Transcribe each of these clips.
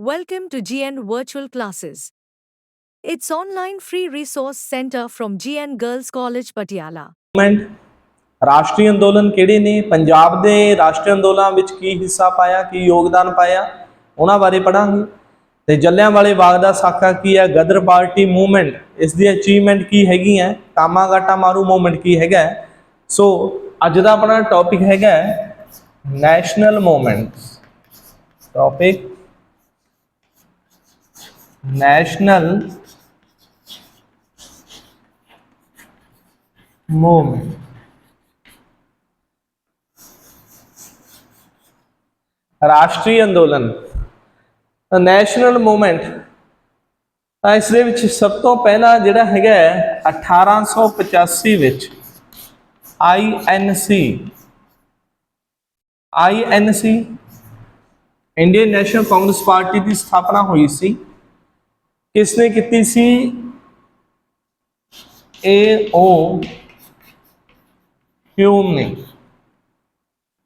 Welcome to GN Virtual Classes. It's online free resource center from GN Girls College, Patiala. ਰਾਸ਼ਟਰੀ ਅੰਦੋਲਨ ਕਿਹੜੇ ਨੇ ਪੰਜਾਬ ਦੇ ਰਾਸ਼ਟਰੀ ਅੰਦੋਲਨਾਂ ਵਿੱਚ ਕੀ ਹਿੱਸਾ ਪਾਇਆ ਕੀ ਯੋਗਦਾਨ ਪਾਇਆ ਉਹਨਾਂ ਬਾਰੇ ਪੜਾਂਗੇ ਤੇ ਜੱਲਿਆਂਵਾਲੇ ਬਾਗ ਦਾ ਸਾਕਾ ਕੀ ਹੈ ਗਦਰ ਪਾਰਟੀ ਮੂਵਮੈਂਟ ਇਸ ਦੀ ਅਚੀਵਮੈਂਟ ਕੀ ਹੈਗੀ ਹੈ ਕਾਮਾਗਾਟਾ ਮਾਰੂ ਮੂਵਮੈਂਟ ਕੀ ਹੈਗਾ ਸੋ ਅੱਜ ਦਾ ਆਪਣਾ ਟੌਪਿਕ ਹੈਗਾ national movement topic national movement ਰਾਸ਼ਟਰੀ ਅੰਦੋਲਨ ਨੈਸ਼ਨਲ ਮੂਵਮੈਂਟ ਤਾਂ ਇਸ ਦੇ ਵਿੱਚ ਸਭ ਤੋਂ ਪਹਿਲਾਂ ਜਿਹੜਾ ਹੈਗਾ ਹੈ, 1885 ਵਿੱਚ INC INC Indian National Congress party ਦੀ ਸਥਾਪਨਾ ਹੋਈ ਸੀ। ਕਿਸ ਨੇ ਕੀਤੀ ਸੀ? ਏ ਓ ਹਿਊਮ ਨੇ।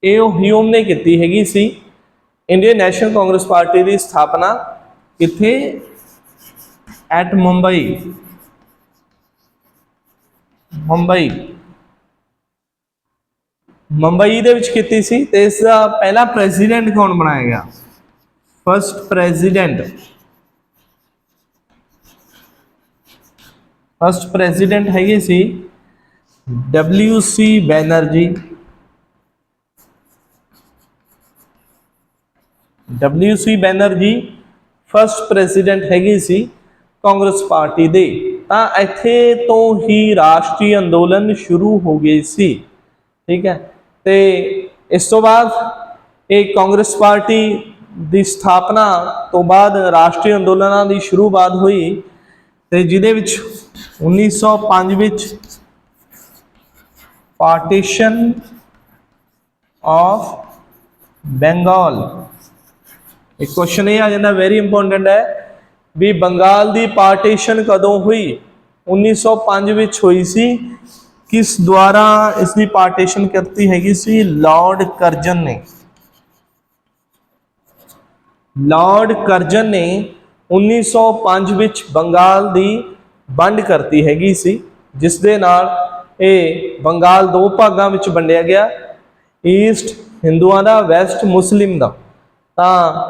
ਏ ਓ ਹਿਊਮ ਨੇ ਕੀਤੀ ਹੈਗੀ ਸੀ। ਇੰਡੀਅਨ ਨੈਸ਼ਨਲ ਕਾਂਗਰਸ ਪਾਰਟੀ ਦੀ ਸਥਾਪਨਾ ਕਿੱਥੇ? ਐਟ ਮੁੰਬਈ ਮੁੰਬਈ ਮੁੰਬਈ ਦੇ ਵਿੱਚ ਕੀਤੀ ਸੀ ਤੇ ਇਸ ਦਾ ਪਹਿਲਾ ਪ੍ਰੈਜ਼ੀਡੈਂਟ ਕੌਣ ਬਣਾਇਆ ਗਿਆ? ਫਰਸਟ ਪ੍ਰੈਜ਼ੀਡੈਂਟ ਫਸਟ ਪ੍ਰੈਜ਼ੀਡੈਂਟ ਹੈਗੇ ਸੀ W C Banerjee W C Banerjee first president ਹੈਗੇ ਸੀ ਕਾਂਗਰਸ ਪਾਰਟੀ ਦੇ। ਤਾਂ ਇੱਥੇ ਤੋਂ ਹੀ ਰਾਸ਼ਟਰੀ ਅੰਦੋਲਨ ਸ਼ੁਰੂ ਹੋ ਗਏ ਸੀ। ਠੀਕ ਹੈ। ਤੇ ਇਸ ਤੋਂ ਬਾਅਦ ਇਹ ਕਾਂਗਰਸ ਪਾਰਟੀ ਦੀ ਸਥਾਪਨਾ ਤੋਂ ਬਾਅਦ ਰਾਸ਼ਟਰੀ ਅੰਦੋਲਨਾਂ ਦੀ ਸ਼ੁਰੂਆਤ ਹੋਈ। ਤੇ ਜਿਹਦੇ ਵਿੱਚ 1905 ਵਿੱਚ ਪਾਰਟੀਸ਼ਨ ਆਫ ਬੰਗਾਲ ਇੱਕ ਕੁਐਸਚਨ ਇਹ ਆ ਜਾਂਦਾ ਵੈਰੀ ਇੰਪੋਰਟੈਂਟ ਹੈ ਵੀ ਬੰਗਾਲ ਦੀ ਪਾਰਟੀਸ਼ਨ ਕਦੋਂ ਹੋਈ? 1905 ਵਿੱਚ ਹੋਈ ਸੀ। ਕਿਸ ਦੁਆਰਾ ਇਸ ਦੀ ਪਾਰਟੀਸ਼ਨ ਕਰਤੀ ਹੈਗੀ ਸੀ? ਲਾਰਡ ਕਰਜਨ ਨੇ। ਲਾਰਡ ਕਰਜਨ ਨੇ 1905 ਵਿੱਚ ਬੰਗਾਲ ਦੀ ਵੰਡ ਕਰਤੀ ਹੈਗੀ ਸੀ ਜਿਸ ਦੇ ਨਾਲ ਇਹ ਬੰਗਾਲ ਦੋ ਭਾਗਾਂ ਵਿੱਚ ਵੰਡਿਆ ਗਿਆ ਈਸਟ ਹਿੰਦੂਆਂ ਦਾ ਵੈਸਟ ਮੁਸਲਿਮ ਦਾ। ਤਾਂ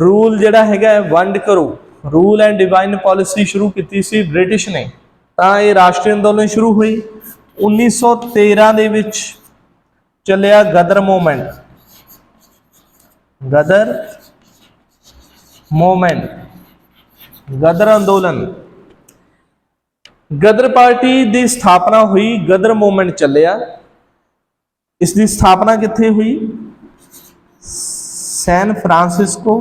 ਰੂਲ ਜਿਹੜਾ ਹੈਗਾ ਵੰਡ ਕਰੋ। ਰੂਲ ਐਂਡ ਡਿਵਾਈਨ ਪਾਲਿਸੀ ਸ਼ੁਰੂ ਕੀਤੀ ਸੀ ਬ੍ਰਿਟਿਸ਼ ਨੇ। ਤਾਂ ਇਹ ਰਾਸ਼ਟਰੀ ਅੰਦੋਲਨ ਸ਼ੁਰੂ ਹੋਈ। 1913 ਦੇ ਵਿੱਚ ਚੱਲਿਆ ਗਦਰ ਮੂਵਮੈਂਟ ਗਦਰ ਮੂਵਮੈਂਟ ਗਦਰ ਅੰਦੋਲਨ ਗਦਰ ਪਾਰਟੀ ਦੀ ਸਥਾਪਨਾ ਹੋਈ ਗਦਰ ਮੂਵਮੈਂਟ ਚੱਲਿਆ। ਇਸ ਦੀ ਸਥਾਪਨਾ ਕਿੱਥੇ ਹੋਈ? ਸੈਨ ਫਰਾਂਸਿਸਕੋ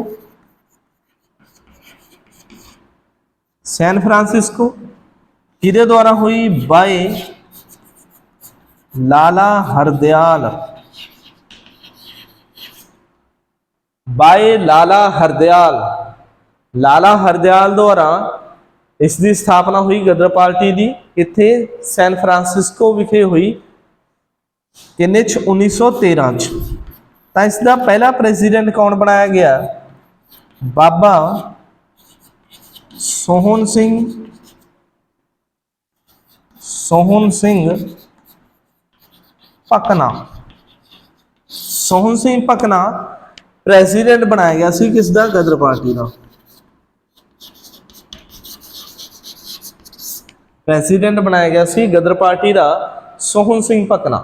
ਸੈਨ ਫਰਾਂਸਿਸਕੋ ਕਿਹਦੇ ਦੁਆਰਾ ਹੋਈ? ਬਾਏ ਲਾਲਾ ਹਰਦਿਆਲ। ਬਾਏ ਲਾਲਾ ਹਰਦਿਆਲ। ਲਾਲਾ ਹਰਦਿਆਲ ਦੁਆਰਾ ਇਸ ਦੀ ਸਥਾਪਨਾ ਹੋਈ ਗਦਰ ਪਾਰਟੀ ਦੀ। ਇੱਥੇ ਸੈਨ ਫਰਾਂਸਿਸਕੋ ਵਿਖੇ ਹੋਈ ਕਿੰਨੇ ਚ? 1913 ਚ। ਤਾਂ ਇਸ ਦਾ ਪਹਿਲਾ ਪ੍ਰੈਜ਼ੀਡੈਂਟ ਕੌਣ ਬਣਾਇਆ ਗਿਆ? ਬਾਬਾ ਸੋਹਣ ਸਿੰਘ। ਸੋਹਣ ਸਿੰਘ ਪਕਨਾ। ਸੋਹਣ ਸਿੰਘ ਪਕਨਾ ਪ੍ਰੈਜ਼ੀਡੈਂਟ ਬਣਾਇਆ ਗਿਆ ਸੀ ਕਿਸ ਦਾ ਗਦਰ ਪਾਰਟੀ ਦਾ। ਪ੍ਰੈਜ਼ੀਡੈਂਟ ਬਣਾਇਆ ਗਿਆ ਸੀ ਗਦਰ ਪਾਰਟੀ ਦਾ ਸੋਹਣ ਸਿੰਘ ਪਕਨਾ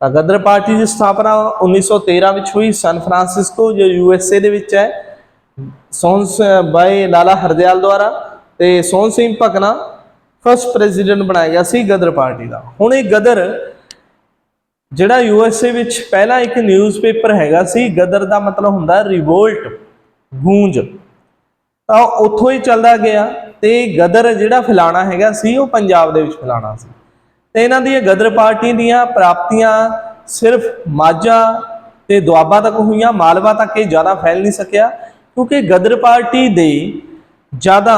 ਤਾਂ ਗਦਰ ਪਾਰਟੀ ਦੀ ਸਥਾਪਨਾ 1913 ਵਿੱਚ ਹੋਈ, ਸਨ ਫਰਾਂਸਿਸਕੋ, ਜੋ ਯੂ ਐਸ ਏ ਦੇ ਵਿੱਚ ਹੈ। ਸੋਹਣ ਸ- ਬਾਈ ਲਾਲਾ ਹਰਦਿਆਲ ਦੁਆਰਾ ਤੇ ਸੋਹਣ ਸਿੰਘ ਪਕਨਾ ਫਸਟ ਪ੍ਰੈਜ਼ੀਡੈਂਟ ਬਣਾਇਆ ਗਿਆ ਸੀ ਗਦਰ ਪਾਰਟੀ ਦਾ। ਹੁਣ ਇਹ ਗਦਰ ਜਿਹੜਾ ਯੂ ਐਸ ਏ ਵਿੱਚ ਪਹਿਲਾਂ ਇੱਕ ਨਿਊਜ਼ਪੇਪਰ ਹੈਗਾ ਸੀ, ਗਦਰ ਦਾ ਮਤਲਬ ਹੁੰਦਾ ਰਿਵੋਲਟ ਗੂੰਜ। ਤਾਂ ਉੱਥੋਂ ਹੀ ਚੱਲਦਾ ਗਿਆ ਤੇ ਗਦਰ ਜਿਹੜਾ ਫੈਲਾਣਾ ਹੈਗਾ ਸੀ, ਉਹ ਪੰਜਾਬ ਦੇ ਵਿੱਚ ਫੈਲਾਣਾ ਸੀ। ਤੇ ਇਹਨਾਂ ਦੀਆਂ ਗਦਰ ਪਾਰਟੀ ਦੀਆਂ ਪ੍ਰਾਪਤੀਆਂ ਸਿਰਫ ਮਾਝਾ ਤੇ ਦੁਆਬਾ ਤੱਕ ਹੋਈਆਂ, ਮਾਲਵਾ ਤੱਕ ਇਹ ਜ਼ਿਆਦਾ ਫੈਲ ਨਹੀਂ ਸਕਿਆ, ਕਿਉਂਕਿ ਗਦਰ ਪਾਰਟੀ ਦੇ ਜ਼ਿਆਦਾ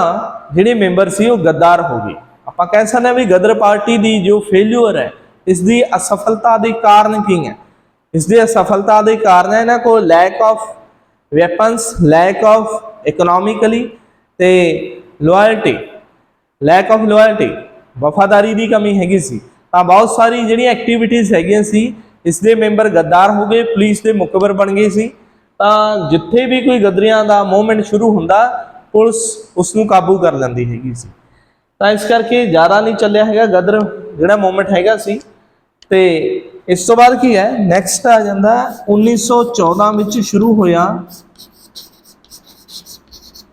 ਜਿਹੜੇ ਮੈਂਬਰ ਸੀ, ਉਹ ਗੱਦਾਰ ਹੋ ਗਏ। ਆਪਾਂ ਕਹਿ ਸਕਦੇ ਹਾਂ ਵੀ ਗਦਰ ਪਾਰਟੀ ਦੀ ਜੋ ਫੇਲਿਅਰ ਹੈ ਇਸ ਦੀ ਅਸਫਲਤਾ ਦੇ ਕਾਰਨ ਕੀ ਹੈ? ਇਸ ਦੀ ਅਸਫਲਤਾ ਦੇ ਕਾਰਨ ਇਹਨਾਂ ਕੋਲ lack of weapons lack of economically ਤੇ ਲਾਇਲਟੀ ਲੈਕ ਆਫ ਲਾਇਲਟੀ ਵਫਾਦਾਰੀ ਦੀ ਕਮੀ ਹੈਗੀ ਸੀ। ਤਾਂ ਬਹੁਤ ਸਾਰੀ ਜਿਹੜੀਆਂ ਐਕਟੀਵਿਟੀਜ਼ ਹੈਗੀਆਂ ਸੀ ਇਸ ਦੇ ਮੈਂਬਰ ਗੱਦਾਰ ਹੋ ਗਏ, ਪੁਲਿਸ ਦੇ ਮੁਖਬਰ ਬਣ ਗਏ ਸੀ। ਤਾਂ ਜਿੱਥੇ ਵੀ ਕੋਈ ਗਦਰੀਆਂ ਦਾ ਮੂਵਮੈਂਟ ਸ਼ੁਰੂ ਹੁੰਦਾ, ਪੁਲਿਸ ਉਸ ਨੂੰ ਕਾਬੂ ਕਰ ਲੈਂਦੀ ਹੈਗੀ ਸੀ। ਤਾਂ ਇਸ ਕਰਕੇ ਜ਼ਿਆਦਾ ਨਹੀਂ ਚੱਲਿਆ ਹੈਗਾ ਗਦਰ ਜਿਹੜਾ ਮੂਵਮੈਂਟ ਹੈਗਾ ਸੀ। ਤੇ ਇਸ ਤੋਂ ਬਾਅਦ ਕੀ ਹੈ? ਨੈਕਸਟ ਆ ਜਾਂਦਾ 1914 ਵਿੱਚ ਸ਼ੁਰੂ ਹੋਇਆ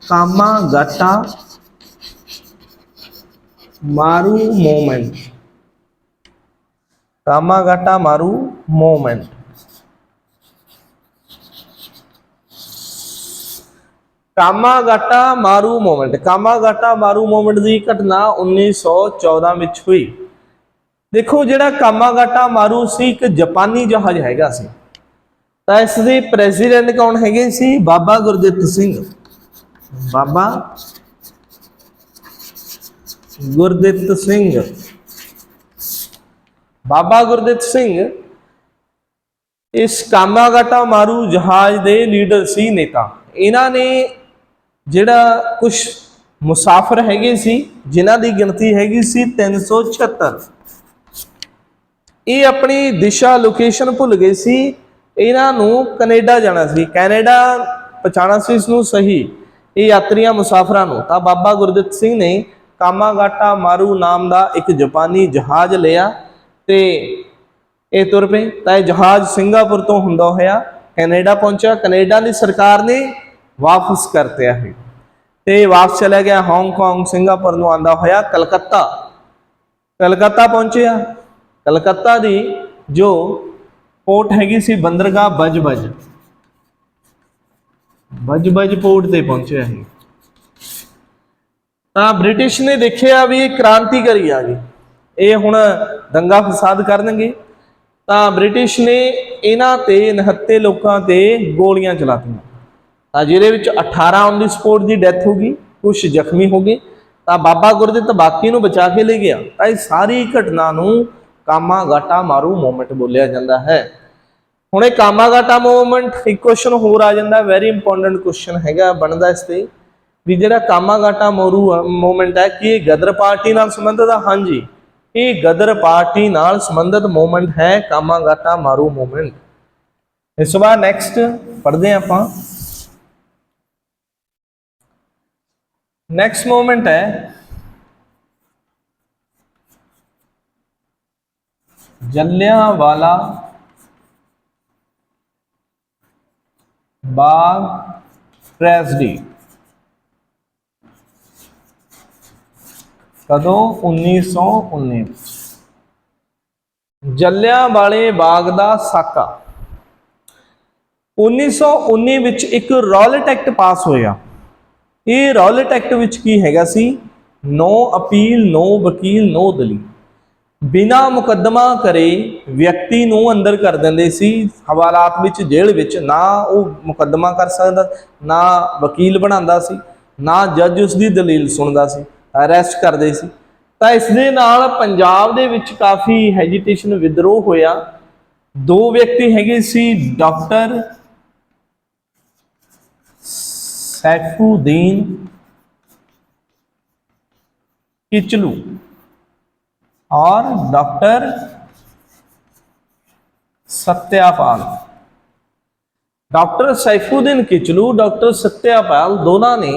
ਕਾਮਾ ਗਾਟਾ ਮਾਰੂ ਮੂਵਮੈਂਟ ਕਾਮਾ ਗਾਟਾ ਮਾਰੂ ਮੂਵਮੈਂਟ ਕਾਮਾਗਾਟਾ ਮਾਰੂ ਮੂਵਮੈਂਟ ਕਾਮਾਗਾਟਾ ਮਾਰੂ ਮੂਵਮੈਂਟ ਦੀ ਘਟਨਾ 1914 ਵਿੱਚ ਹੋਈ। ਦੇਖੋ ਜਿਹੜਾ ਕਾਮਾਗਾਟਾ ਮਾਰੂ ਸੀ ਇੱਕ ਜਾਪਾਨੀ ਜਹਾਜ਼ ਹੈਗਾ ਸੀ। ਤਾਂ ਇਸ ਦੇ ਪ੍ਰੈਜ਼ੀਡੈਂਟ ਕੌਣ ਹੈਗੇ ਸੀ? ਬਾਬਾ ਗੁਰਦਿੱਤ ਸਿੰਘ। ਬਾਬਾ ਗੁਰਦਿੱਤ ਸਿੰਘ। ਬਾਬਾ ਗੁਰਦਿੱਤ ਸਿੰਘ ਇਸ ਕਾਮਾਗਾਟਾ ਮਾਰੂ ਜਹਾਜ਼ ਦੇ ਲੀਡਰ ਸੀ ਨੇਤਾ। ਇਹਨਾਂ ਨੇ ਜਿਹੜਾ ਕੁਝ ਮੁਸਾਫਰ ਹੈਗੇ ਸੀ, ਜਿਨ੍ਹਾਂ ਦੀ ਗਿਣਤੀ ਹੈਗੀ ਸੀ 376 ਇਹ ਆਪਣੀ ਦਿਸ਼ਾ ਲੋਕੇਸ਼ਨ ਭੁੱਲ ਗਏ ਸੀ। ਇਹਨਾਂ ਨੂੰ ਕੈਨੇਡਾ ਜਾਣਾ ਸੀ। ਕੈਨੇਡਾ ਪਛਾਣਾ ਸੀ ਇਸ ਨੂੰ ਸਹੀ। ਇਹ ਯਾਤਰੀਆਂ, ਮੁਸਾਫਰਾਂ ਨੂੰ। ਤਾਂ ਬਾਬਾ ਗੁਰਦਿੱਤ ਸਿੰਘ ਨੇ ਕਾਮਾਗਾਟਾ ਮਾਰੂ ਨਾਮ ਦਾ ਇੱਕ ਜਾਪਾਨੀ ਜਹਾਜ਼ ਲਿਆ ਤੇ ਇਹ ਤੁਰ ਪਏ। ਤਾਂ ਇਹ ਜਹਾਜ਼ ਸਿੰਗਾਪੁਰ ਤੋਂ ਹੁੰਦਾ ਹੋਇਆ ਕੈਨੇਡਾ ਪਹੁੰਚਿਆ। ਕੈਨੇਡਾ ਦੀ ਸਰਕਾਰ ਨੇ ਵਾਪਸ ਕਰਤਿਆ ਹੈ। ਤੇ ਵਾਪਸ ਚਲਾ ਗਿਆ। ਹਾਂਗਕਾਂਗ ਸਿੰਗਾਪੁਰ ਨੂੰ ਆਂਦਾ ਹੋਇਆ ਕਲਕੱਤਾ। ਕਲਕੱਤਾ ਪਹੁੰਚਿਆ। ਕਲਕੱਤਾ ਦੀ ਜੋ ਪੋਰਟ ਹੈਗੀ ਸੀ ਬੰਦਰਗਾਹ ਬਜਬਜ ਬਜਬਜ ਪੋਰਟ ਤੇ ਪਹੁੰਚਿਆ ਹੈ ਤਾਂ ਬ੍ਰਿਟਿਸ਼ ਨੇ ਦੇਖਿਆ ਵੀ ਕ੍ਰਾਂਤੀਕਾਰੀ ਆ ਗਏ ਇਹ ਹੁਣ ਦੰਗਾ ਫਸਾਦ ਕਰਨਗੇ। ਤਾਂ ਬ੍ਰਿਟਿਸ਼ ਨੇ ਇਹਨਾਂ ਤੇ ਨਿਹੱਤੇ ਲੋਕਾਂ ਤੇ ਗੋਲੀਆਂ ਚਲਾਤੀਆਂ। ਤਾਂ ਜਿਹਦੇ ਵਿੱਚ 18 ਔਨ ਦੀ ਸਪੋਰਟ ਦੀ ਡੈਥ ਹੋ ਗਈ ਕੁਝ ਜ਼ਖਮੀ ਹੋ ਗਏ। ਤਾਂ ਬਾਬਾ ਗੁਰਦਿੱਤ ਬਾਕੀ ਨੂੰ ਬਚਾ ਕੇ ਲੈ ਗਿਆ। ਤਾਂ ਇਹ ਸਾਰੀ ਘਟਨਾ ਨੂੰ ਕਾਮਾਗਾਟਾ ਮਾਰੂ ਮੂਵਮੈਂਟ ਬੋਲਿਆ ਜਾਂਦਾ ਹੈ। ਹੁਣ ਇਹ ਕਾਮਾਗਾਟਾ ਮੂਵਮੈਂਟ ਇੱਕ ਕੁਐਸਚਨ ਹੋਰ ਆ ਜਾਂਦਾ ਵੈਰੀ ਇੰਪੋਰਟੈਂਟ ਕੁਐਸਚਨ ਹੈਗਾ, ਬਣਦਾ ਇਸ ਤੇ। ਵੀ ਜਿਹੜਾ ਕਾਮਾਗਾਟਾ ਮੋਰੂ ਮੂਵਮੈਂਟ ਹੈ, ਕਿ ਇਹ ਗਦਰ ਪਾਰਟੀ ਨਾਲ ਸੰਬੰਧਿਤ ਹੈ ਹਾਂਜੀ, ਇਹ ਗਦਰ ਪਾਰਟੀ ਨਾਲ ਸੰਬੰਧਿਤ ਮੂਵਮੈਂਟ ਹੈ, ਕਾਮਾਗਾਟਾ ਮਾਰੂ ਮੂਵਮੈਂਟ ਇਸ ਤੋਂ ਬਾਅਦ ਨੈਕਸਟ ਪੜ੍ਹਦੇ ਹਾਂ ਆਪਾਂ। ਨੈਕਸਟ ਮੂਵਮੈਂਟ ਹੈ ਜਲਿਆਂ ਵਾਲਾ ਬਾਗ ਟ੍ਰੈਜਡੀ ਕਦੋਂ? 1919 ਵਿੱਚ ਜਲਿਆਂ ਵਾਲੇ ਬਾਗ ਦਾ ਸਾਕਾ। 1919 ਵਿੱਚ ਇੱਕ ਰੌਲਟ ਐਕਟ ਪਾਸ ਹੋਇਆ। ਇਹ ਰੌਲਟ ਐਕਟ ਵਿੱਚ ਕੀ ਹੈਗਾ ਸੀ? ਨੋ ਅਪੀਲ, ਨੋ ਵਕੀਲ, ਨੋ ਦਲੀਲ। ਬਿਨਾ ਮੁਕੱਦਮਾ ਕਰੇ ਵਿਅਕਤੀ ਨੂੰ ਅੰਦਰ ਕਰ ਦਿੰਦੇ ਸੀ, ਹਵਾਲਾਤ ਵਿੱਚ, ਜੇਲ੍ਹ ਵਿੱਚ, ਨਾ ਉਹ ਮੁਕੱਦਮਾ ਕਰ ਸਕਦਾ, ਨਾ ਵਕੀਲ ਬਣਾਉਂਦਾ ਸੀ, ਨਾ ਜੱਜ ਉਸ ਦੀ ਦਲੀਲ ਸੁਣਦਾ ਸੀ, ਅਰੈਸਟ ਕਰਦੇ ਸੀ। ਤਾਂ ਇਸ ਦੇ ਨਾਲ ਪੰਜਾਬ ਦੇ ਵਿੱਚ ਕਾਫੀ ਹੈਜੀਟੇਸ਼ਨ ਵਿਦਰੋਹ ਹੋਇਆ। ਦੋ ਵਿਅਕਤੀ ਹੈਗੇ ਸੀ, ਡਾਕਟਰ ਸੈਫੂਦੀਨ ਕਿਚਲੂ। और doctor Satyapal doctor Saifuddin Kitchlew doctor Satyapal ਦੋਨਾਂ ਨੇ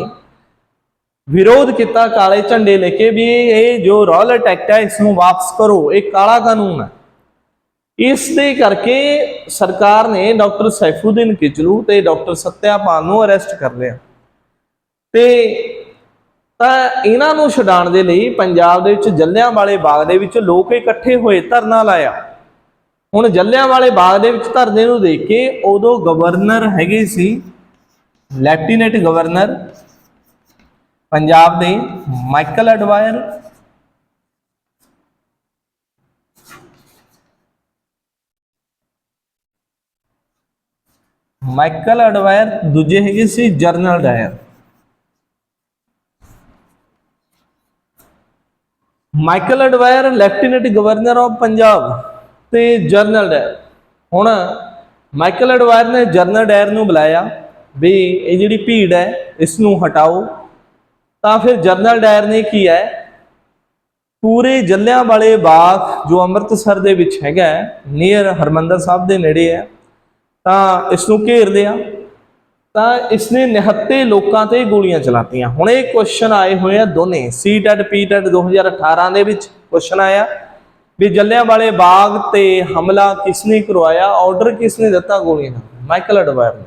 ਵਿਰੋਧ ਕੀਤਾ ਕਾਲੇ ਝੰਡੇ ਲੈ ਕੇ ਵੀ ਇਹ ਜੋ ਰੌਲਟ ਐਕਟ ਹੈ ਇਸ ਨੂੰ ਵਾਪਸ ਕਰੋ ਇਹ ਕਾਲਾ ਕਾਨੂੰਨ ਹੈ ਇਸ ਦੇ ਕਰਕੇ ਸਰਕਾਰ ਨੇ ਡਾਕਟਰ ਸੈਫੂਦੀਨ ਕਿਚਲੂ ਤੇ ਡਾਕਟਰ ਸਤਿਆਪਾਲ ਨੂੰ ਅਰੈਸਟ ਕਰ ਲਿਆ ਤੇ ਤਾਂ ਇਹਨਾਂ ਨੂੰ ਛਡਾਉਣ ਦੇ ਲਈ ਪੰਜਾਬ ਦੇ ਵਿੱਚ ਜੱਲਿਆਂਵਾਲੇ ਬਾਗ ਦੇ ਵਿੱਚ ਲੋਕ ਇਕੱਠੇ ਹੋਏ ਧਰਨਾ ਲਾਇਆ। ਹੁਣ ਜੱਲਿਆਂਵਾਲੇ ਬਾਗ ਦੇ ਵਿੱਚ ਧਰਨੇ ਨੂੰ ਦੇਖ ਕੇ ਉਦੋਂ ਗਵਰਨਰ ਹੈਗੇ ਸੀ, ਲੈਫਟੀਨੈਂਟ ਗਵਰਨਰ, ਪੰਜਾਬ ਦੇ ਮਾਈਕਲ ਅਡਵਾਇਰ ਮਾਈਕਲ ਅਡਵਾਇਰ ਦੂਜੇ ਹੈਗੇ ਸੀ general Dyer. Michael O'Dwyer, lieutenant governor of Punjab ਤੇ ਜਰਨਲ ਡਾਇਰ। ਹੁਣ ਮਾਈਕਲ ਐਡਵਾਇਰ ਨੇ ਜਰਨਲ ਡਾਇਰ ਨੂੰ ਬੁਲਾਇਆ ਵੀ ਇਹ ਜਿਹੜੀ ਭੀੜ ਹੈ, ਇਸ ਨੂੰ ਹਟਾਓ। ਤਾਂ ਫਿਰ ਜਰਨਲ ਡਾਇਰ ਨੇ ਕੀ ਹੈ? ਪੂਰੇ ਜੱਲਿਆਂ ਵਾਲੇ ਬਾਗ ਜੋ ਅੰਮ੍ਰਿਤਸਰ ਦੇ ਵਿੱਚ ਹੈਗਾ ਨੀਅਰ ਹਰਮੰਦਰ ਸਾਹਿਬ ਦੇ ਨੇੜੇ ਹੈ, ਤਾਂ ਇਸ ਨੂੰ ਘੇਰ ਲਿਆ। ਤਾਂ ਇਸਨੇ ਨਿਹੱਤੇ ਲੋਕਾਂ ਤੇ ਗੋਲੀਆਂ ਚਲਾਤੀਆਂ। ਹੁਣ ਇਹ ਕੁਐਸਚਨ ਆਏ ਹੋਏ ਆ ਦੋਨੇ। ਸੀਟੈਟ ਪੀਟੈਟ 2018 ਦੇ ਵਿੱਚ ਕੁਐਸਚਨ ਆਇਆ ਵੀ ਜੱਲਿਆਂ ਬਾਗ ਤੇ ਹਮਲਾ ਕਿਸਨੇ ਕਰਵਾਇਆ? ਆਰਡਰ ਕਿਸਨੇ ਦਿੱਤਾ ਗੋਲੀਆਂ ਦਾ? ਮਾਈਕਲ ਅਡਵਾਇਰ ਨੇ।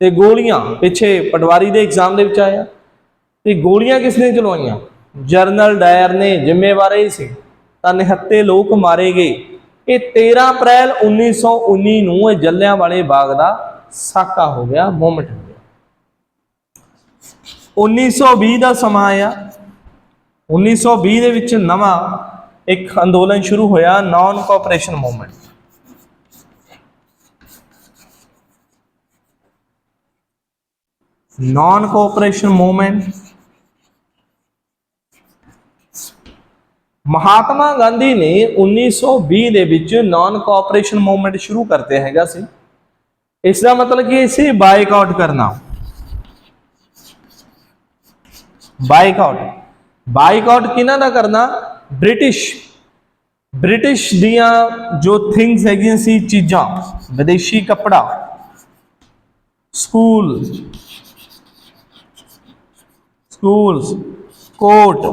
ਤੇ ਗੋਲੀਆਂ ਪਿੱਛੇ ਪਟਵਾਰੀ ਦੇ ਐਗਜ਼ਾਮ ਦੇ ਵਿੱਚ ਆਇਆ। ਤੇ ਗੋਲੀਆਂ ਕਿਸਨੇ ਚਲਵਾਈਆਂ ਜਰਨਲ ਡਾਇਰ ਨੇ ਜ਼ਿੰਮੇਵਾਰ ਇਹ ਸੀ। ਤਾਂ ਨਿਹੱਤੇ ਲੋਕ ਮਾਰੇ ਗਏ। ਇਹ 13 ਅਪ੍ਰੈਲ 1919 ਨੂੰ ਇਹ ਜੱਲਿਆਂ ਵਾਲੇ ਬਾਗ ਦਾ ਸਾਕਾ ਹੋ ਗਿਆ ਮੂਮੈਂਟ ਹੋ ਗਿਆ। 1920 ਦਾ ਸਮਾਂ ਆਇਆ। 1920 ਦੇ ਵਿੱਚ ਨਵਾਂ ਇੱਕ ਅੰਦੋਲਨ ਸ਼ੁਰੂ ਹੋਇਆ non cooperation movement non cooperation movement Mahatma Gandhi ਨੇ 1920 ਦੇ ਵਿੱਚ ਨਾਨ ਕੋਆਪਰੇਸ਼ਨ ਮੂਵਮੈਂਟ ਸ਼ੁਰੂ ਕਰਤੇ ਹੈਗਾ ਸੀ। ਇਸ ਦਾ ਮਤਲਬ ਕਿ ਇਸੇ ਬਾਈਕਾਟ ਕਰਨਾ। ਬਾਈਕਾਟ ਬਾਈਕਾਟ ਕਿਹਨਾਂ ਦਾ ਕਰਨਾ? ਬ੍ਰਿਟਿਸ਼ ਬ੍ਰਿਟਿਸ਼ ਦੀਆਂ ਜੋ ਥਿੰਗਸ ਹੈਗੀਆਂ ਸੀ ਚੀਜ਼ਾਂ, ਵਿਦੇਸ਼ੀ ਕੱਪੜਾ ਸਕੂਲ ਸਕੂਲਸ ਕੋਟ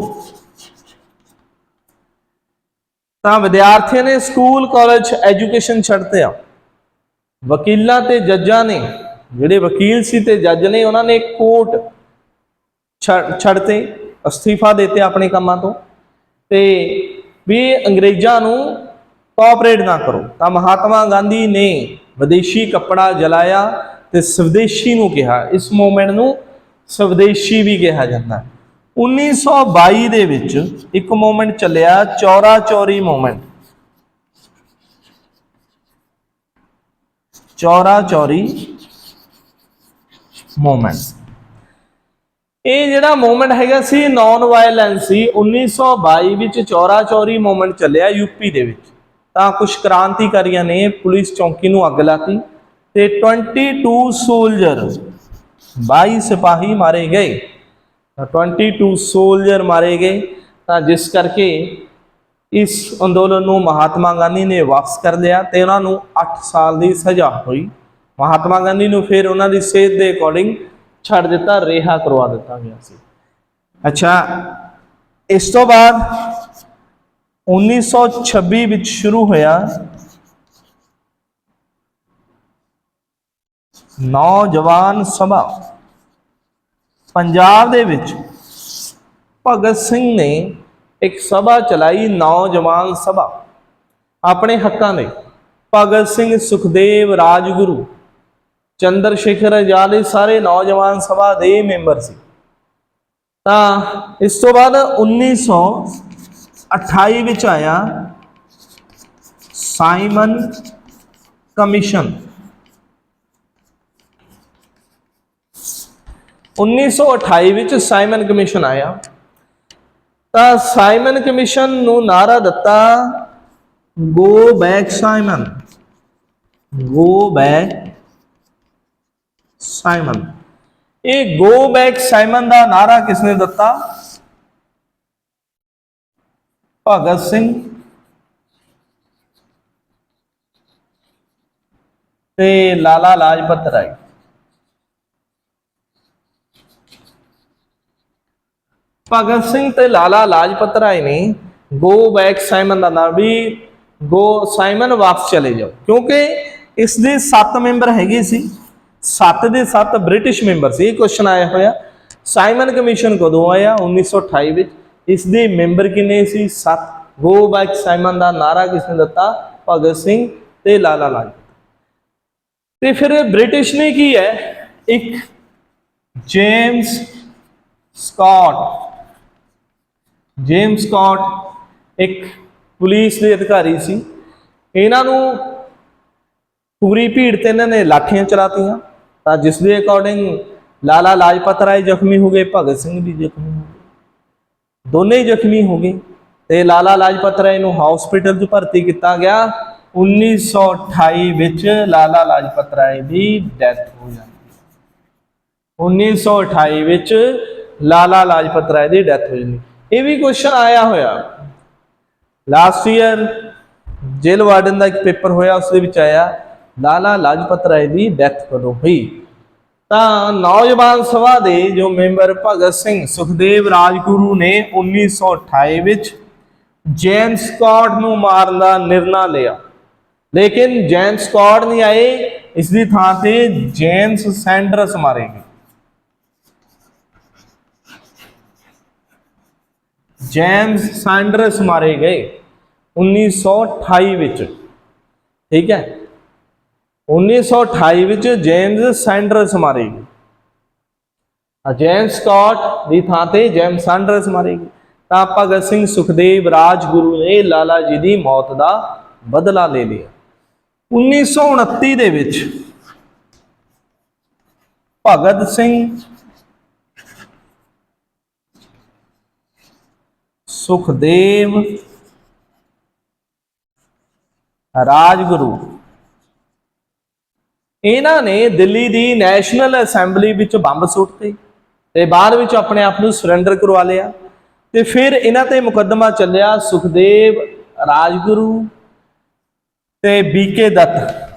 ਤਾਂ ਵਿਦਿਆਰਥੀਆਂ ਨੇ ਸਕੂਲ ਕਾਲਜ ਐਜੂਕੇਸ਼ਨ ਛੱਡਤੇ ਆ। ਵਕੀਲਾਂ ਤੇ ਜੱਜਾਂ ਨੇ, ਜਿਹੜੇ ਵਕੀਲ ਸੀ ਤੇ ਜੱਜ ਨੇ, ਉਹਨਾਂ ਨੇ ਕੋਰਟ ਛੱਡ ਛੱਡਤੇ ਅਸਤੀਫਾ ਦਿੱਤੇ ਆਪਣੇ ਕੰਮਾਂ ਤੋਂ। ਤੇ ਵੀ ਅੰਗਰੇਜ਼ਾਂ ਨੂੰ ਕੋਆਪਰੇਟ ਨਾ ਕਰੋ। ਤਾਂ ਮਹਾਤਮਾ ਗਾਂਧੀ ਨੇ ਵਿਦੇਸ਼ੀ ਕੱਪੜਾ ਜਲਾਇਆ ਤੇ ਸਵਦੇਸ਼ੀ ਨੂੰ ਕਿਹਾ। ਇਸ ਮੂਵਮੈਂਟ ਨੂੰ ਸਵਦੇਸ਼ੀ ਵੀ ਕਿਹਾ ਜਾਂਦਾ ਹੈ। 1922 ਦੇ ਵਿੱਚ ਇੱਕ ਮੂਵਮੈਂਟ ਚੱਲਿਆ ਚੌਰਾ ਚੌਰੀ ਮੂਵਮੈਂਟ ਚੌਰਾ ਚੌਰੀ ਮੂਵਮੈਂਟ ਇਹ ਜਿਹੜਾ ਮੂਵਮੈਂਟ ਹੈਗਾ ਸੀ ਨਾਨ ਵਾਇਲੈਂਸ ਸੀ 1922 ਵਿੱਚ ਚੌਰਾ ਚੌਰੀ ਮੂਵਮੈਂਟ ਚੱਲਿਆ ਯੂਪੀ ਦੇ ਵਿੱਚ। ਤਾਂ ਕੁਝ ਕ੍ਰਾਂਤੀਕਾਰੀਆਂ ਨੇ ਪੁਲਿਸ ਚੌਂਕੀ ਨੂੰ ਅੱਗ ਲਾਤੀ ਤੇ 22 ਸੋਲਜਰ 22 ਸਿਪਾਹੀ ਮਾਰੇ ਗਏ। ਤਾਂ 22 ਸੋਲਜਰ ਮਾਰੇ ਗਏ। ਤਾਂ ਜਿਸ ਕਰਕੇ ਇਸ ਅੰਦੋਲਨ ਨੂੰ ਮਹਾਤਮਾ ਗਾਂਧੀ ਨੇ ਵਾਪਸ ਕਰ ਲਿਆ ਤੇ ਉਹਨਾਂ ਨੂੰ 8 ਸਾਲ ਦੀ ਸਜ਼ਾ ਹੋਈ। ਮਹਾਤਮਾ ਗਾਂਧੀ ਨੂੰ ਫਿਰ ਉਹਨਾਂ ਦੀ ਸਿਹਤ ਦੇ ਅਕੋਰਡਿੰਗ ਛੱਡ ਦਿੱਤਾ, ਰਿਹਾ ਕਰਵਾ ਦਿੱਤਾ ਗਿਆ ਸੀ। ਅੱਛਾ, ਇਸ ਤੋਂ ਬਾਅਦ 1926 ਵਿੱਚ ਸ਼ੁਰੂ ਹੋਇਆ ਨੌਜਵਾਨ ਸਭਾ। ਪੰਜਾਬ ਦੇ ਵਿੱਚ ਭਗਤ ਸਿੰਘ ਨੇ ਇੱਕ ਸਭਾ ਚਲਾਈ ਨੌਜਵਾਨ ਸਭਾ। ਆਪਣੇ ਹੱਕਾਂ ਲਈ ਭਗਤ ਸਿੰਘ ਸੁਖਦੇਵ ਰਾਜਗੁਰੂ, ਚੰਦਰ ਸ਼ੇਖਰ ਆਜ਼ਾਦ ਇਹ ਸਾਰੇ ਨੌਜਵਾਨ ਸਭਾ ਦੇ ਮੈਂਬਰ ਸੀ। ਤਾਂ ਇਸ ਤੋਂ ਬਾਅਦ 1928 ਵਿੱਚ ਆਇਆ ਸਾਈਮਨ ਕਮਿਸ਼ਨ। 1928 ਵਿੱਚ ਸਾਈਮਨ ਕਮਿਸ਼ਨ ਆਇਆ। ਤਾਂ ਸਾਈਮਨ ਕਮਿਸ਼ਨ ਨੂੰ ਨਾਰਾ ਦਿੱਤਾ go back Simon go back Simon ਇਹ ਗੋ ਬੈਕ ਸਾਈਮਨ ਦਾ ਨਾਰਾ ਕਿਸਨੇ ਦਿੱਤਾ? ਭਗਤ ਸਿੰਘ। ਤੇ ਲਾਲਾ ਲਾਜਪਤ ਰਾਏ। ਭਗਤ ਸਿੰਘ ਤੇ ਲਾਲਾ ਲਾਜਪਤ ਰਾਏ ਨੇ ਗੋ ਬੈਕ ਸਾਈਮਨ ਦਾ ਨਾਮ ਵੀ ਗੋ ਸਾਈਮਨ ਵਾਪਸ ਚਲੇ ਜਾਓ। ਕਿਉਂਕਿ ਇਸ ਦੇ 7 ਮੈਂਬਰ ਹੈਗੇ ਸੀ। 7 ਦੇ 7 ਬ੍ਰਿਟਿਸ਼ ਮੈਂਬਰ ਸੀ। ਇਹ ਕੁਐਸਚਨ ਆਇਆ ਹੋਇਆ। ਸਾਈਮਨ ਕਮਿਸ਼ਨ ਕਦੋਂ ਆਇਆ? 1928 ਵਿੱਚ। ਇਸ ਦੇ ਮੈਂਬਰ ਕਿੰਨੇ ਸੀ? 7 ਗੋ ਬੈਕ ਸਾਈਮਨ ਦਾ ਨਾਰਾ ਕਿਸਨੇ ਦਿੱਤਾ? ਭਗਤ ਸਿੰਘ ਤੇ ਲਾਲਾ ਲਾਜਪਤ। ਤੇ ਫਿਰ ਬ੍ਰਿਟਿਸ਼ ਨੇ ਕੀ ਹੈ? ਇੱਕ ਜੇਮਸ ਸਕਾਟ। ਜੇਮਸ ਸਕਾਟ ਇੱਕ ਪੁਲਿਸ ਦੇ ਅਧਿਕਾਰੀ ਸੀ। ਇਹਨਾਂ ਨੂੰ ਪੂਰੀ ਭੀੜ ਤੇ ਇਹਨਾਂ ਨੇ ਲਾਠੀਆਂ ਚਲਾਤੀਆਂ। ਤਾਂ ਜਿਸ ਦੇ ਅਕੋਰਡਿੰਗ ਲਾਲਾ ਲਾਜਪਤ ਰਾਏ ਜ਼ਖਮੀ ਹੋ ਗਏ, ਭਗਤ ਸਿੰਘ ਵੀ ਜ਼ਖਮੀ ਹੋ ਗਏ। ਦੋਨੇ ਹੀ ਜ਼ਖਮੀ ਹੋ ਗਏ। ਤੇ ਲਾਲਾ ਲਾਜਪਤ ਰਾਏ ਨੂੰ ਹਸਪੀਟਲ 'ਚ ਭਰਤੀ ਕੀਤਾ ਗਿਆ। 1928 ਵਿੱਚ ਲਾਲਾ ਲਾਜਪਤ ਰਾਏ ਦੀ ਡੈਥ ਹੋ ਜਾਂਦੀ। ਹੈ 1928 ਵਿੱਚ ਲਾਲਾ ਲਾਜਪਤ ਰਾਏ ਦੀ ਡੈਥ ਹੋ ਜਾਂਦੀ। ਇਹ ਵੀ ਕੁਐਸਚਨ ਆਇਆ ਹੋਇਆ। ਲਾਸਟ ਈਅਰ ਜੇਲ ਵਾਰਡਨ ਦਾ ਇੱਕ ਪੇਪਰ ਹੋਇਆ, ਉਸ ਦੇ ਵਿੱਚ ਆਇਆ, ਲਾਲਾ ਲਾਜਪਤ ਰਾਏ ਦੀ ਡੈਥ ਕਦੋਂ ਹੋਈ? ਤਾਂ ਨੌਜਵਾਨ ਸਭਾ ਦੇ ਜੋ ਮੈਂਬਰ ਭਗਤ ਸਿੰਘ ਸੁਖਦੇਵ ਰਾਜਗੁਰੂ ਨੇ 1928 ਵਿੱਚ ਜੇਮਸ ਸਕਾਟ ਨੂੰ ਮਾਰਨ ਦਾ ਨਿਰਣਾ ਲਿਆ। ਲੇਕਿਨ ਜੇਮਸ ਸਕਾਟ ਨਹੀਂ ਆਏ, ਇਸ ਦੀ ਥਾਂ ਤੇ ਜੇਮਸ ਸੈਂਡਰਸ ਮਾਰੇ ਗਏ। ਜੇਮਸ ਸੈਂਡਰਸ ਮਾਰੇ ਗਏ 1928 ਵਿੱਚ। ਠੀਕ ਹੈ? 1928 ਵਿੱਚ ਜੇਮਸ ਸੈਂਡਰਸ ਮਾਰੇ ਗਏ। ਆ ਜੇਮਸ ਸਕਾਟ ਦੀ ਥਾਂ ਤੇ ਜੇਮਸ ਸੈਂਡਰਸ ਮਾਰੇ ਗਏ। ਤਾਂ ਭਗਤ ਸਿੰਘ ਸੁਖਦੇਵ ਰਾਜਗੁਰੂ ਨੇ ਲਾਲਾ ਜੀ ਦੀ ਮੌਤ ਦਾ ਬਦਲਾ ਲੈ ਲਿਆ। 1929 ਦੇ ਵਿੱਚ ਭਗਤ ਸਿੰਘ ਸੁਖਦੇਵ ਰਾਜਗੁਰੂ। ਇਹਨਾਂ ਨੇ ਦਿੱਲੀ ਦੀ ਨੈਸ਼ਨਲ ਅਸੈਂਬਲੀ ਵਿੱਚ ਬੰਬ ਸੁੱਟਤੇ ਤੇ ਬਾਅਦ ਵਿੱਚ ਆਪਣੇ ਆਪ ਨੂੰ ਸਰੈਂਡਰ ਕਰਵਾ ਲਿਆ, ਤੇ ਫਿਰ ਇਹਨਾਂ ਤੇ ਮੁਕੱਦਮਾ ਚੱਲਿਆ ਸੁਖਦੇਵ ਰਾਜਗੁਰੂ ਤੇ ਬੀਕੇ ਦੱਤ।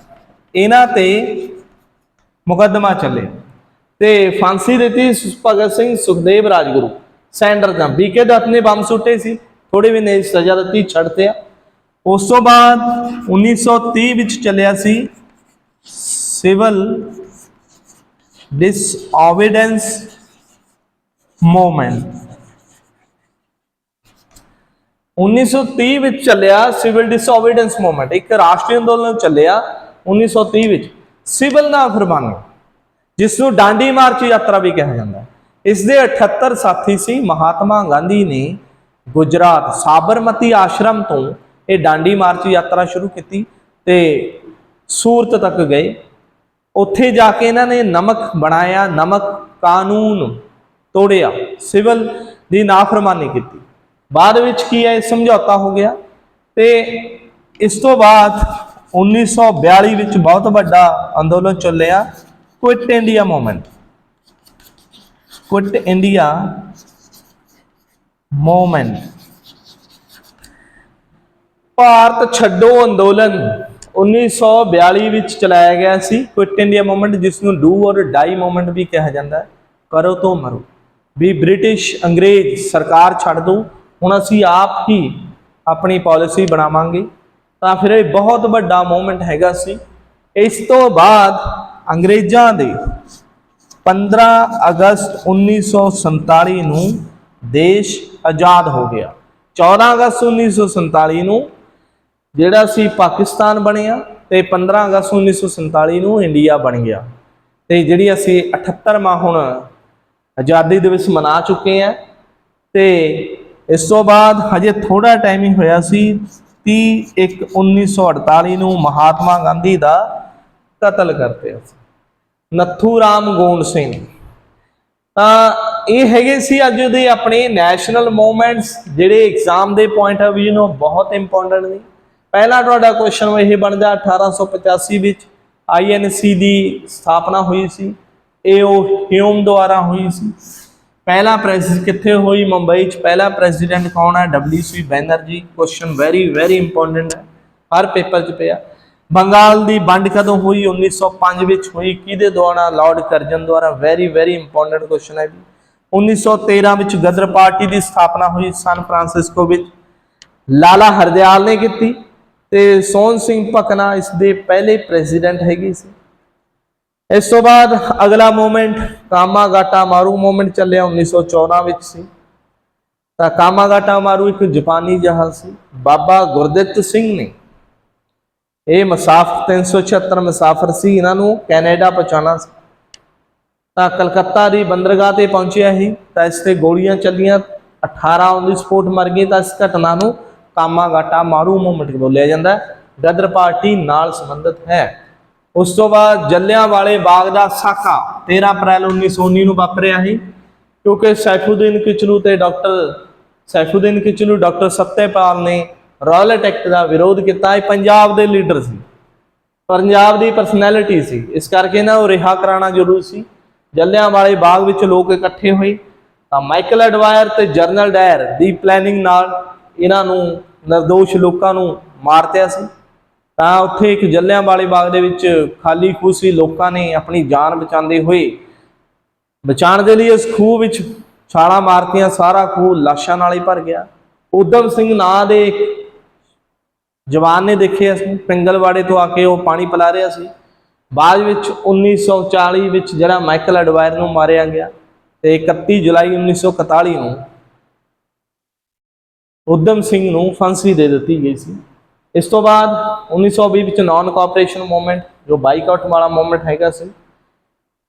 ਇਹਨਾਂ ਤੇ ਮੁਕੱਦਮਾ ਚੱਲੇ ਤੇ ਫਾਂਸੀ ਦਿੱਤੀ ਸੁ- ਭਗਤ ਸਿੰਘ ਸੁਖਦੇਵ ਰਾਜਗੁਰੂ। ਸੈਂਡਰ ਦਾ। ਬੀਕੇ ਦੱਤ ਨੇ ਬੰਬ ਸੁੱਟੇ ਸੀ। ਥੋੜੇ ਵੀ ਨੇ ਸਜ਼ਾ ਦਿੱਤੀ ਛੱਡਤੇ ਆ ਉਸ ਤੋਂ ਬਾਅਦ 1930 ਵਿੱਚ ਚੱਲਿਆ ਸੀ ਸਿਵਲ ਡਿਸਓਬੀਡੈਂਸ ਮੂਵਮੈਂਟ। 1930 ਵਿੱਚ ਚੱਲਿਆ ਸਿਵਲ ਡਿਸਓਬੀਡੈਂਸ ਮੂਵਮੈਂਟ। ਇੱਕ ਰਾਸ਼ਟਰੀ ਅੰਦੋਲਨ ਚੱਲਿਆ 1930 ਵਿੱਚ। ਸਿਵਲ ਨਾ ਫਰਮਾਨੀ ਜਿਸ ਨੂੰ ਡਾਂਡੀ ਮਾਰਚ ਯਾਤਰਾ ਵੀ ਕਿਹਾ ਜਾਂਦਾ ਹੈ। ਇਸ ਦੇ 78 ਸਾਥੀ ਸੀ ਮਹਾਤਮਾ ਗਾਂਧੀ ਨੇ ਗੁਜਰਾਤ ਸਾਬਰਮਤੀ ਆਸ਼ਰਮ ਤੋਂ ਇਹ ਡਾਂਡੀ ਮਾਰਚ ਯਾਤਰਾ ਸ਼ੁਰੂ ਕੀਤੀ ਤੇ ਸੂਰਤ ਤੱਕ ਗਏ। ਉੱਥੇ ਜਾ ਕੇ ਇਹਨਾਂ ਨੇ ਨਮਕ ਬਣਾਇਆ, ਨਮਕ ਕਾਨੂੰਨ ਤੋੜਿਆ, ਸਿਵਲ ਦੀ ਨਾਫਰਮਾਨੀ ਕੀਤੀ। ਬਾਅਦ ਵਿੱਚ ਕੀ ਹੈ ਸਮਝੌਤਾ ਹੋ ਗਿਆ ਤੇ ਇਸ ਤੋਂ ਬਾਅਦ 1942 ਵਿੱਚ ਬਹੁਤ ਵੱਡਾ ਅੰਦੋਲਨ ਚੱਲਿਆ quit India movement quit India movement Bharat ਛੱਡੋ ਅੰਦੋਲਨ। 1942 ਵਿੱਚ ਚਲਾਇਆ ਗਿਆ ਸੀ। ਕੁਇਟ ਇੰਡੀਆ ਮੂਵਮੈਂਟ ਜਿਸ ਨੂੰ ਡੂ ਔਰ ਡਾਈ ਮੂਵਮੈਂਟ ਵੀ ਕਿਹਾ ਜਾਂਦਾ ਹੈ। ਕਰੋ ਤੋਂ ਮਰੋ। ਵੀ ਬ੍ਰਿਟਿਸ਼ ਅੰਗਰੇਜ਼ ਸਰਕਾਰ ਛੱਡ ਦੋ। ਹੁਣ ਅਸੀਂ ਆਪ ਹੀ ਆਪਣੀ ਪਾਲਿਸੀ ਬਣਾਵਾਂਗੇ। ਤਾਂ ਫਿਰ ਇਹ ਬਹੁਤ ਵੱਡਾ ਮੂਵਮੈਂਟ ਹੈਗਾ ਸੀ। ਇਸ ਤੋਂ ਬਾਅਦ ਅੰਗਰੇਜ਼ਾਂ ਦੇ 15 ਅਗਸਤ 1947 ਨੂੰ ਦੇਸ਼ ਆਜ਼ਾਦ ਹੋ ਗਿਆ। 14 ਅਗਸਤ 1947 ਨੂੰ ਜਿਹੜਾ ਸੀ ਪਾਕਿਸਤਾਨ ਬਣਿਆ ਤੇ 15 ਅਗਸਤ 1947 ਨੂੰ ਇੰਡੀਆ ਬਣ ਗਿਆ। ਤੇ ਜਿਹੜੀ ਅਸੀਂ 78ਵਾਂ ਹੁਣ ਆਜ਼ਾਦੀ ਦਿਵਸ ਮਨਾ ਚੁੱਕੇ ਆ ਤੇ ਇਸ ਤੋਂ ਬਾਅਦ ਹਜੇ ਥੋੜਾ ਟਾਈਮ ਹੀ ਹੋਇਆ ਸੀ 30 1 1948 ਨੂੰ ਮਹਾਤਮਾ ਗਾਂਧੀ ਦਾ ਕਤਲ ਕਰਤੇ ਸੀ। ਨੱਥੂ ਰਾਮ ਗੋਂਡ ਸਿੰਘ। ਤਾਂ ਇਹ ਹੈਗੇ ਸੀ ਅੱਜ ਦੇ ਆਪਣੇ ਨੈਸ਼ਨਲ ਮੂਵਮੈਂਟਸ ਜਿਹੜੇ ਐਗਜ਼ਾਮ ਦੇ ਪੁਆਇੰਟ ਆਫ View ਨੂੰ ਬਹੁਤ ਇੰਪੋਰਟੈਂਟ ਨੇ। ਪਹਿਲਾ ਤੁਹਾਡਾ ਕੁਐਸਚਨ ਇਹ ਬਣਦਾ 1885 ਵਿੱਚ ਆਈਐਨਸੀ ਦੀ ਸਥਾਪਨਾ ਹੋਈ ਸੀ। ਇਹ ਉਹ ਹਿਊਮ ਦੁਆਰਾ ਹੋਈ ਸੀ। ਪਹਿਲਾ ਪ੍ਰੈਸ ਕਿੱਥੇ ਹੋਈ? ਮੁੰਬਈ ਚ। ਪਹਿਲਾ ਪ੍ਰੈਜ਼ੀਡੈਂਟ ਕੌਣ ਹੈ? W C Banerjee. Question very very important ਹੈ। ਹਰ ਪੇਪਰ 'ਚ ਪਿਆ। ਬੰਗਾਲ ਦੀ ਵੰਡ ਕਦੋਂ ਹੋਈ? 1905 ਵਿੱਚ ਹੋਈ। ਕਿਹਦੇ ਦੁਆਰਾ? ਲਾਰਡ ਕਰਜਨ ਦੁਆਰਾ। ਵੈਰੀ ਵੈਰੀ ਇੰਪੋਰਟੈਂਟ ਕੁਐਸਚਨ ਹੈ ਜੀ। 1913 ਵਿੱਚ ਗਦਰ ਪਾਰਟੀ ਦੀ ਸਥਾਪਨਾ ਹੋਈ ਸਨ ਫਰਾਂਸਿਸਕੋ ਵਿੱਚ। ਲਾਲਾ ਹਰਦਿਆਲ ਨੇ ਕੀਤੀ ਤੇ ਸੋਹਣ ਸਿੰਘ ਭਕਨਾ ਇਸ ਦੇ ਪਹਿਲੇ ਪ੍ਰੈਜ਼ੀਡੈਂਟ ਹੈਗੇ ਸੀ। ਇਸ ਤੋਂ ਬਾਅਦ ਅਗਲਾ ਮੂਵਮੈਂਟ ਕਾਮਾਗਾਟਾ ਮਾਰੂ ਮੂਵਮੈਂਟ ਚੱਲਿਆ 1914 ਵਿੱਚ ਸੀ। ਤਾਂ ਕਾਮਾਗਾਟਾ ਮਾਰੂ ਇੱਕ ਜਾਪਾਨੀ ਜਹਾਜ਼ ਸੀ। ਬਾਬਾ ਗੁਰਦਿੱਤ ਸਿੰਘ ਨੇ ਇਹ ਮੁਸਾਫਰ 376 ਮੁਸਾਫਰ ਸੀ, ਇਹਨਾਂ ਨੂੰ ਕੈਨੇਡਾ ਪਹੁੰਚਾਉਣਾ ਸੀ। ਤਾਂ ਕਲਕੱਤਾ ਦੀ ਬੰਦਰਗਾਹ ਤੇ ਪਹੁੰਚਿਆ ਹੀ ਤਾਂ ਇਸ ਤੇ ਗੋਲੀਆਂ ਚੱਲੀਆਂ 18 ਔਨ ਦੀ ਸਪੋਰਟ ਮਰ ਗਏ ਤਾਂ ਇਸ ਘਟਨਾ ਨੂੰ ਕਾਮਾਗਾਟਾ ਮਾਰੂ ਮੂਵਮੈਂਟ ਬੋਲਿਆ ਜਾਂਦਾ ਗਦਰ ਪਾਰਟੀ ਨਾਲ ਸੰਬੰਧਿਤ ਹੈ। ਉਸ ਤੋਂ ਬਾਅਦ ਜੱਲਿਆਂ ਵਾਲੇ ਬਾਗ ਦਾ ਸਾਕਾ 13 ਅਪ੍ਰੈਲ 1919 ਨੂੰ ਵਾਪਰਿਆ ਸੀ, ਕਿਉਂਕਿ ਸੈਫੂਦੀਨ ਕਿਚਲੂ ਤੇ ਡਾਕਟਰ ਸੈਫੂਦੀਨ ਕਿਚਲੂ ਡਾਕਟਰ ਸੱਤੇਪਾਲ ਨੇ ਰਾਇਲ ਐਕਟ ਦਾ ਵਿਰੋਧ ਕੀਤਾ ਇਹ ਪੰਜਾਬ ਦੇ ਲੀਡਰ ਸੀ। ਪੰਜਾਬ ਦੀ ਪਰਸਨੈਲਿਟੀ ਸੀ। ਇਸ ਕਰਕੇ ਨਾ ਉਹ ਰਿਹਾ ਕਰਾਣਾ ਜ਼ਰੂਰੀ ਸੀ। ਜਲਿਆਂਵਾਲੇ ਬਾਗ ਵਿੱਚ ਲੋਕ ਇਕੱਠੇ ਹੋਏ। ਤਾਂ ਮਾਈਕਲ ਐਡਵਾਇਰ ਤੇ ਜਰਨਲ ਡਾਇਰ ਦੀ ਪਲੈਨਿੰਗ ਨਾਲ ਇਹਨਾਂ ਨੂੰ નિર્ਦੋਸ਼ ਲੋਕਾਂ ਨੂੰ ਮਾਰਤਿਆ ਸੀ। ਤਾਂ ਉੱਥੇ ਇੱਕ ਜਲਿਆਂਵਾਲੇ ਬਾਗ ਦੇ ਵਿੱਚ ਖਾਲੀ ਖੂਹ ਸੀ ਲੋਕਾਂ ਨੇ ਆਪਣੀ ਜਾਨ ਬਚਾਉਂਦੇ ਹੋਏ, ਬਚਾਉਣ ਦੇ ਲਈ ਇਸ ਖੂਹ ਵਿੱਚ ਛਾਲਾਂ ਮਾਰਤੀਆਂ, ਸਾਰਾ ਖੂਹ ਲਾਸ਼ਾਂ ਨਾਲ ਹੀ ਭਰ ਗਿਆ। ਉਦਮ ਸਿੰਘ ਨਾਂ ਦੇ ਇੱਕ ਜਵਾਨ ਨੇ ਦੇਖਿਆ ਸੀ ਪਿੰਗਲਵਾੜੇ ਤੋਂ ਆ ਕੇ ਉਹ ਪਾਣੀ ਪਿਲਾ ਰਿਹਾ ਸੀ। ਬਾਅਦ ਵਿੱਚ 1940 ਵਿੱਚ ਜਿਹੜਾ ਮਾਈਕਲ ਐਡਵਾਇਰ ਨੂੰ ਮਾਰਿਆ ਗਿਆ ਤੇ 31 ਜੁਲਾਈ 1941 ਨੂੰ ਉਦਮ ਸਿੰਘ ਨੂੰ ਫਾਂਸੀ ਦੇ ਦਿੱਤੀ ਗਈ ਸੀ। ਇਸ ਤੋਂ ਬਾਅਦ 1920 ਵਿੱਚ ਨਾਨ ਕੋਆਪਰੇਸ਼ਨ ਮੂਵਮੈਂਟ ਜੋ ਬਾਈਕਾਟ ਵਾਲਾ ਮੂਵਮੈਂਟ ਹੈਗਾ ਸੀ,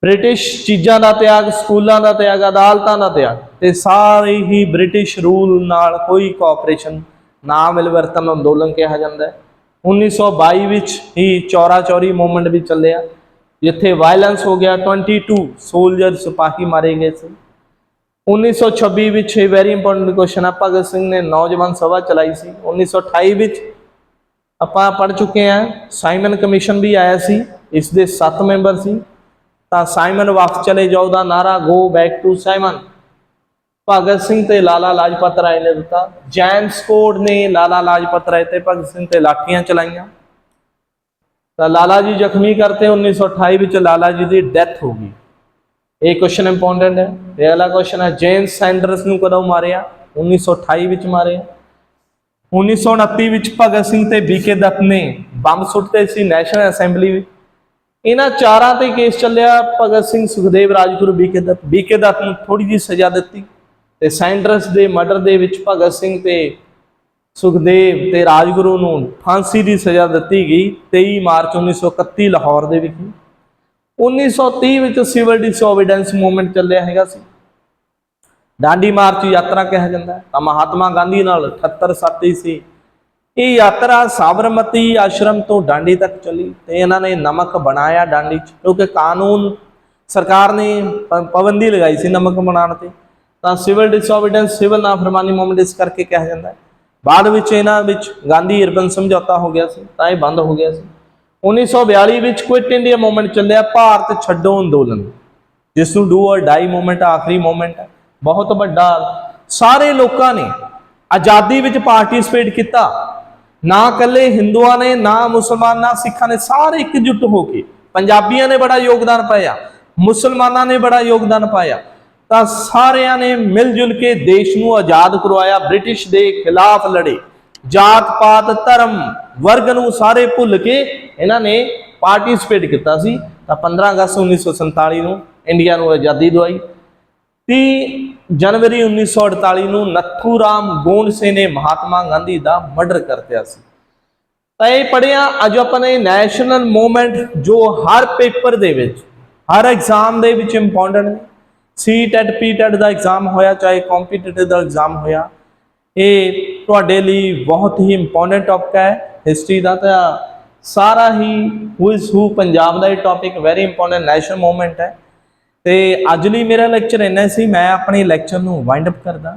ਬ੍ਰਿਟਿਸ਼ ਚੀਜ਼ਾਂ ਦਾ ਤਿਆਗ, ਸਕੂਲਾਂ ਦਾ ਤਿਆਗ, ਅਦਾਲਤਾਂ ਦਾ ਤਿਆਗ ਤੇ ਸਾਰੇ ਹੀ ਬ੍ਰਿਟਿਸ਼ ਰੂਲ ਨਾਲ ਕੋਈ ਕੋਆਪਰੇਸ਼ਨ ਨਾ ਮਿਲਵਰਤਨ ਅੰਦੋਲਨ ਕਿਹਾ ਜਾਂਦਾ ਹੈ। 1922 ਵਿੱਚ ਹੀ ਚੌਰਾ ਚੌਰੀ ਮੂਵਮੈਂਟ ਵੀ ਚੱਲਿਆ। ਜਿੱਥੇ ਵਾਇਲੈਂਸ ਹੋ ਗਿਆ 22 ਸੋਲਜਰ ਸਿਪਾਹੀ ਮਾਰੇ ਗਏ ਸੀ। 1926 ਵਿੱਚ ਇਹ ਵੈਰੀ ਇੰਪੋਰਟੈਂਟ ਕੁਐਸਚਨ ਆ, ਭਗਤ ਸਿੰਘ ਨੇ ਨੌਜਵਾਨ ਸਭਾ ਚਲਾਈ ਸੀ। 1928 ਵਿੱਚ ਆਪਾਂ ਪੜ ਚੁੱਕੇ ਹਾਂ ਸਾਈਮਨ ਕਮਿਸ਼ਨ ਵੀ ਆਇਆ ਸੀ ਇਸ ਦੇ 7 ਮੈਂਬਰ ਸੀ। ਤਾਂ ਸਾਈਮਨ ਵਾਪਸ ਚਲੇ ਜਾਓ ਦਾ ਨਾਰਾ go back to Simon Bhagat Singh ਤੇ ਲਾਲਾ ਲਾਜਪਤ ਰਾਏ ਨੇ ਦਿੱਤਾ। ਜੈਮਸ ਕੋਡ ਨੇ ਲਾਲਾ ਲਾਜਪਤ ਰਾਏ ਤੇ ਭਗਤ ਸਿੰਘ ਤੇ ਲਾਠੀਆਂ ਚਲਾਈਆਂ। ਤਾਂ ਲਾਲਾ ਜੀ ਜ਼ਖਮੀ ਕਰਤੇ 1928 ਵਿੱਚ ਲਾਲਾ ਜੀ ਦੀ ਡੈਥ ਹੋ ਗਈ। ਇਹ ਕੁਐਸਚਨ ਇੰਪੋਰਟੈਂਟ ਹੈ। ਇਹ ਅਗਲਾ ਕੁਐਸਚਨ ਹੈ ਜੇਮਸ ਸੈਂਡਰਸ ਨੂੰ ਕਦੋਂ ਮਾਰਿਆ? 1928 ਵਿੱਚ ਮਾਰਿਆ। 1929 ਵਿੱਚ ਭਗਤ ਸਿੰਘ ਤੇ ਬੀਕੇ ਦੱਤ ਨੇ ਬੰਬ ਸੁੱਟਦੇ ਸੀ ਨੈਸ਼ਨਲ ਅਸੈਂਬਲੀ ਵਿੱਚ। ਇਹਨਾਂ ਚਾਰਾਂ ਤੇ ਕੇਸ ਚੱਲਿਆ। Bhagat Singh Sukhdev Rajguru B K Dutt B K Dutt ਨੂੰ ਥੋੜੀ ਜੀ ਸਜ਼ਾ ਦਿੱਤੀ। ਤੇ ਸੈਂਡਰਸ ਦੇ ਮਰਡਰ ਦੇ ਵਿੱਚ ਭਗਤ ਸਿੰਘ ਤੇ ਸੁਖਦੇਵ ਤੇ ਰਾਜਗੁਰੂ ਨੂੰ ਫਾਂਸੀ ਦੀ ਸਜ਼ਾ ਦਿੱਤੀ ਗਈ 23 ਮਾਰਚ 1931 ਲਾਹੌਰ ਦੇ ਵਿੱਚ। 1930 ਵਿੱਚ ਸਿਵਲ ਡਿਸਓਬੀਡੈਂਸ ਮੂਵਮੈਂਟ ਚੱਲਿਆ ਹੈਗਾ ਸੀ। ਡਾਂਡੀ ਮਾਰਚ ਯਾਤਰਾ ਕਿਹਾ ਜਾਂਦਾ ਤਾਂ ਮਹਾਤਮਾ ਗਾਂਧੀ ਨਾਲ 78 ਸਾਥੀ ਸੀ। ਇਹ ਯਾਤਰਾ ਸਾਬਰਮਤੀ ਆਸ਼ਰਮ ਤੋਂ ਡਾਂਡੀ ਤੱਕ ਚੱਲੀ ਤੇ ਇਹਨਾਂ ਨੇ ਨਮਕ ਬਣਾਇਆ ਡਾਂਡੀ 'ਚ ਕਿਉਂਕਿ ਕਾਨੂੰਨ ਸਰਕਾਰ ਨੇ ਪਾਬੰਦੀ ਲਗਾਈ ਸੀ ਨਮਕ ਬਣਾਉਣ ਤੇ। ਤਾਂ ਸਿਵਲ ਡਿਸਓਬੀਡੈਂਸ ਸਿਵਲ ਨਾਫਰਮਾਨੀ ਮੂਵਮੈਂਟ ਇਸ ਕਰਕੇ ਕਿਹਾ ਜਾਂਦਾ ਹੈ। ਬਾਅਦ ਵਿੱਚ ਇਹਨਾਂ ਵਿੱਚ ਗਾਂਧੀ ਅਰਬਨ ਸਮਝੌਤਾ ਹੋ ਗਿਆ ਸੀ, ਤਾਂ ਇਹ ਬੰਦ ਹੋ ਗਿਆ ਸੀ। 1942 ਵਿੱਚ ਕੁਇਟ ਇੰਡੀਆ ਮੂਵਮੈਂਟ ਚੱਲਿਆ, ਭਾਰਤ ਛੱਡੋ ਅੰਦੋਲਨ। ਜਿਸ ਨੂੰ ਡੂ অর ਡਾਈ ਮੂਵਮੈਂਟ ਆਖਰੀ ਮੂਵਮੈਂਟ ਹੈ। ਬਹੁਤ ਵੱਡਾ ਸਾਰੇ ਲੋਕਾਂ ਨੇ ਆਜ਼ਾਦੀ ਵਿੱਚ ਪਾਰਟਿਸਿਪੇਟ ਕੀਤਾ। ਨਾ ਇਕੱਲੇ ਹਿੰਦੂਆਂ ਨੇ, ਨਾ ਮੁਸਲਮਾਨ, ਨਾ ਸਿੱਖਾਂ ਨੇ, ਸਾਰੇ ਇਕਜੁੱਟ ਹੋ ਕੇ ਪੰਜਾਬੀਆਂ ਨੇ ਬੜਾ ਯੋਗਦਾਨ ਪਾਇਆ, ਮੁਸਲਮਾਨਾਂ ਨੇ ਬੜਾ ਯੋਗਦਾਨ ਪਾਇਆ। ਤਾਂ ਸਾਰਿਆਂ ਨੇ ਮਿਲ ਜੁਲ ਕੇ ਦੇਸ਼ ਨੂੰ ਆਜ਼ਾਦ ਕਰਵਾਇਆ, ਬ੍ਰਿਟਿਸ਼ ਦੇ ਖਿਲਾਫ ਲੜੇ। ਜਾਤ ਪਾਤ ਧਰਮ ਵਰਗ ਨੂੰ ਸਾਰੇ ਭੁੱਲ ਕੇ ਇਹਨਾਂ ਨੇ ਪਾਰਟਿਸਿਪੇਟ ਕੀਤਾ ਸੀ। ਤਾਂ 15 ਅਗਸਤ 1947 ਨੂੰ ਇੰਡੀਆ ਨੂੰ ਆਜ਼ਾਦੀ ਦਵਾਈ। 30 ਜਨਵਰੀ 1948 ਨੂੰ ਨੱਥੂ ਰਾਮ ਗੋਂਡਸੇ ਨੇ ਮਹਾਤਮਾ ਗਾਂਧੀ ਦਾ ਮਰਡਰ ਕਰ ਦਿੱਤਾ ਸੀ। ਤਾਂ ਇਹ ਪੜਿਆ ਅੱਜ ਆਪਾਂ ਨੇ ਨੈਸ਼ਨਲ ਮੂਵਮੈਂਟ ਜੋ ਹਰ ਪੇਪਰ ਦੇ ਵਿੱਚ, ਹਰ ਐਗਜ਼ਾਮ ਦੇ ਵਿੱਚ ਇੰਪੋਰਟੈਂਟ ਨੇ। ਸੀ ਟੈਟ ਪੀ ਟੈਟ ਦਾ ਐਗਜ਼ਾਮ ਹੋਇਆ, ਚਾਹੇ ਕੰਪੀਟੀਟਿਵ ਦਾ ਐਗਜ਼ਾਮ ਹੋਇਆ, ਇਹ ਤੁਹਾਡੇ ਲਈ ਬਹੁਤ ਹੀ ਇੰਪੋਰਟੈਂਟ ਟੌਪਿਕ ਹੈ। ਹਿਸਟਰੀ ਦਾ ਤਾਂ ਸਾਰਾ ਹੀ ਹੂ ਇਜ਼ ਹੂ ਪੰਜਾਬ ਦਾ ਇਹ topic very important national movement ਹੈ। ਤੇ ਅੱਜ ਲਈ ਮੇਰਾ ਲੈਕਚਰ ਇੰਨਾ ਸੀ, ਮੈਂ ਆਪਣੇ ਲੈਕਚਰ ਨੂੰ ਵਾਈਂਡ ਅਪ ਕਰਦਾ।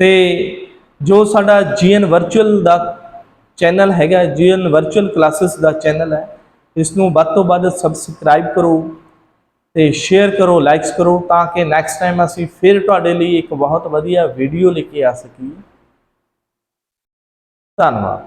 ਤੇ ਜੋ ਸਾਡਾ ਜੀਐਨ ਵਰਚੁਅਲ ਦਾ ਚੈਨਲ ਹੈਗਾ ਜੀਐਨ ਵਰਚੁਅਲ ਕਲਾਸਿਸ ਦਾ ਚੈਨਲ ਹੈ, ਇਸ ਨੂੰ ਵੱਧ ਤੋਂ ਵੱਧ ਸਬਸਕ੍ਰਾਈਬ ਕਰੋ। ਤੇ ਸ਼ੇਅਰ ਕਰੋ ਲਾਈਕਸ ਕਰੋ ਤਾਂ ਕਿ ਨੈਕਸਟ ਟਾਈਮ ਅਸੀਂ ਫਿਰ ਤੁਹਾਡੇ ਲਈ ਇੱਕ ਬਹੁਤ ਵਧੀਆ ਵੀਡੀਓ ਲੈ ਕੇ ਆ ਸਕੀਏ। ਧੰਨਵਾਦ।